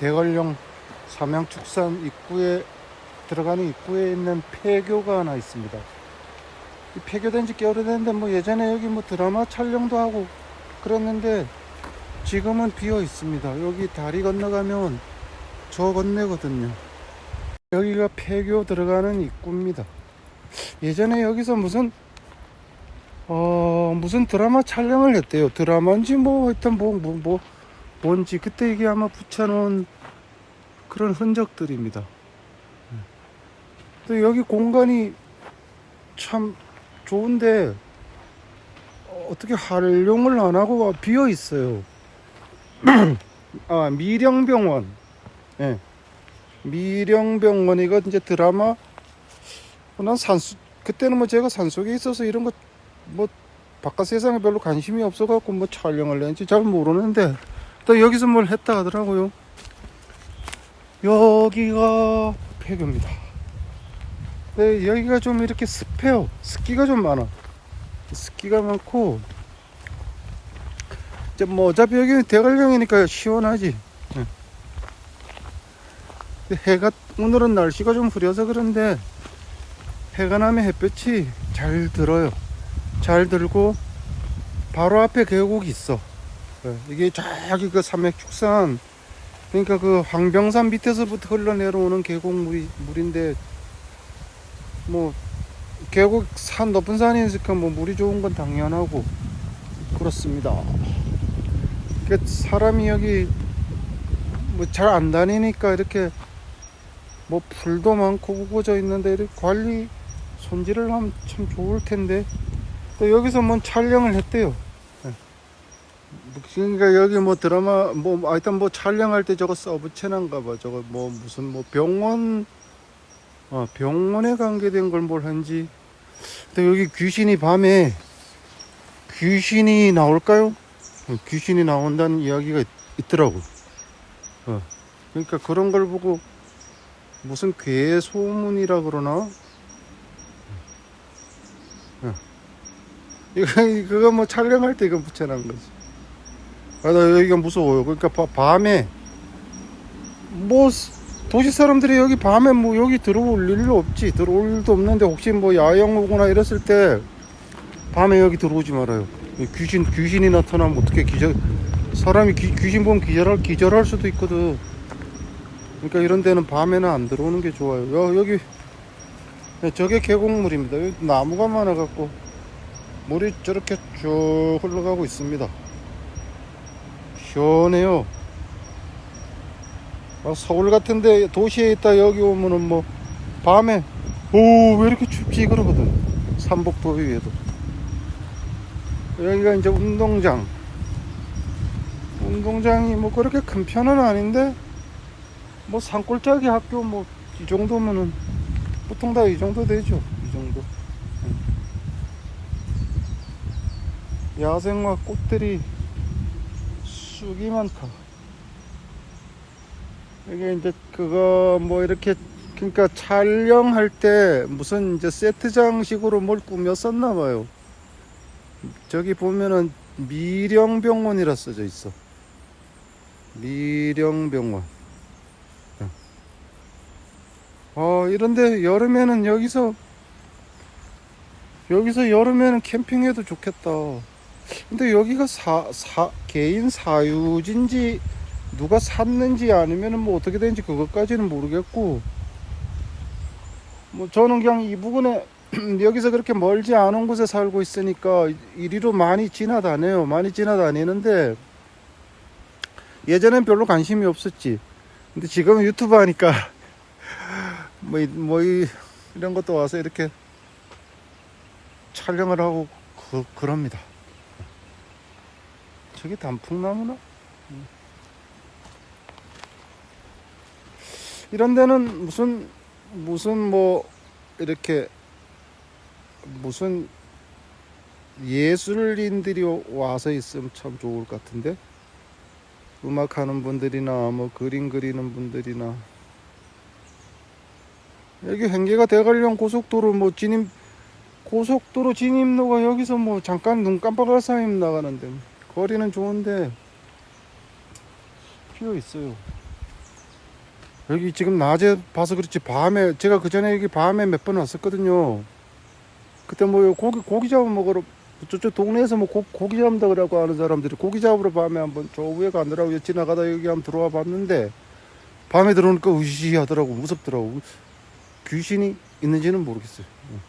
대관령 삼양축산 입구에 들어가는 입구에 있는 폐교가 하나 있습니다. 이 폐교된 지 꽤 오래됐는데 뭐 예전에 여기 뭐 드라마 촬영도 하고 그랬는데 지금은 비어 있습니다. 여기 다리 건너가면 저 건네거든요. 여기가 폐교 들어가는 입구입니다. 예전에 여기서 무슨 어 무슨 드라마 촬영을 했대요. 드라마인지 뭐 하여튼 뭐, 뭐, 뭐 뭔지 그때 이게 아마 붙여놓은 그런 흔적들입니다. 또 여기 공간이 참 좋은데 어, 어떻게 활용을 안 하고 비어 있어요. 아 미령병원, 예, 미령병원이가 이제 드라마 어, 난 산수 그때는 뭐 제가 산속에 있어서 이런 거 뭐 바깥 세상에 별로 관심이 없어갖고 뭐 촬영을 했는지 잘 모르는데 또 여기서 뭘 했다 하더라고요. 여기가 폐교입니다. 네, 여기가 좀 이렇게 습해요. 습기가 좀 많아. 습기가 많고 이제 뭐 어차피 여기는 대관령이니까 시원하지. 예. 근데 해가 오늘은 날씨가 좀 흐려서 그런데 해가 나면 햇볕이 잘 들어요. 잘 들고 바로 앞에 계곡이 있어. 예, 이게 저기 그 삼맥축산 그러니까 그 황병산 밑에서부터 흘러내려오는 계곡물이 물인데 뭐 계곡 산 높은 산이니까 뭐 물이 좋은 건 당연하고 그렇습니다. 그 사람이 여기 뭐 잘 안 다니니까 이렇게 뭐 풀도 많고 우거져 있는데 이렇게 관리 손질을 하면 참 좋을 텐데 또 여기서 뭔 촬영을 했대요. 예. 그러니까 여기 뭐 드라마 뭐 하여튼 뭐 촬영할 때 저거 서브채널인가 봐. 저거 뭐 무슨 뭐 병원 어 병원에 관계된 걸 뭘 한지. 근데 여기 귀신이 밤에 귀신이 나올까요? 어, 귀신이 나온다는 이야기가 있, 있더라고. 어. 그러니까 그런 걸 보고 무슨 괴 소문이라 그러나? 어. 이거 그거 뭐 촬영할 때 이거 붙여놓은 거지. 아, 나 여기가 무서워요. 그러니까 바- 밤에 뭐 스- 도시 사람들이 여기 밤에 뭐 여기 들어올 일도 없지. 들어올 일도 없는데 혹시 뭐 야영 오거나 이랬을 때 밤에 여기 들어오지 말아요. 이 귀신 귀신이 나타나면 어떻게 기절 사람이 귀, 귀신 보면 기절할 기절할 수도 있거든. 그러니까 이런 데는 밤에는 안 들어오는 게 좋아요. 여, 여기 네, 저게 계곡물입니다. 여기 나무가 많아갖고 물이 저렇게 쭉 흘러가고 있습니다. 시원해요. 막 서울 같은데 도시에 있다 여기 오면은 뭐 밤에 오 왜 이렇게 춥지 그러거든. 삼복도위에도. 여기가 이제 운동장. 운동장이 뭐 그렇게 큰 편은 아닌데 뭐 산골짜기 학교 뭐 이 정도면은 보통 다 이 정도 되죠. 이 정도. 응. 야생화 꽃들이 쑥이 많다. 이게 이제 그거 뭐 이렇게 그러니까 촬영할 때 무슨 이제 세트장식으로 뭘 꾸몄었나 봐요. 저기 보면은 미령병원이라 써져 있어. 미령병원. 어, 이런데 여름에는 여기서 여기서 여름에는 캠핑해도 좋겠다. 근데 여기가 사, 사 개인 사유지인지 누가 샀는지 아니면은 뭐 어떻게 되는지 그것까지는 모르겠고 뭐 저는 그냥 이 부근에 여기서 그렇게 멀지 않은 곳에 살고 있으니까 이리로 많이 지나다녀요. 많이 지나다니는데 예전엔 별로 관심이 없었지. 근데 지금은 유튜브 하니까 뭐, 이- 뭐 이, 이런 것도 와서 이렇게 촬영을 하고 그, 그럽니다. 저게 단풍나무나? 음. 이런 데는 무슨 무슨 뭐 이렇게 무슨 예술인들이 와서 있으면 참 좋을 것 같은데 음악하는 분들이나 뭐 그림 그리는 분들이나 여기 행계가 대관령 고속도로 뭐 진입 고속도로 진입로가 여기서 뭐 잠깐 눈 깜빡할 사이 나가는데 거리는 좋은데 비어 있어요. 여기 지금 낮에 봐서 그렇지 밤에 제가 그 전에 여기 밤에 몇 번 왔었거든요. 그때 뭐 고기 고기 잡아 먹으러 저쪽 동네에서 뭐 고, 고기 잡는다 그러고 하는 사람들이 고기 잡으러 밤에 한번 저 위에 가느라고 지나가다 여기 한번 들어와 봤는데 밤에 들어오니까 으시하더라고 무섭더라고 귀신이 있는지는 모르겠어요. 응.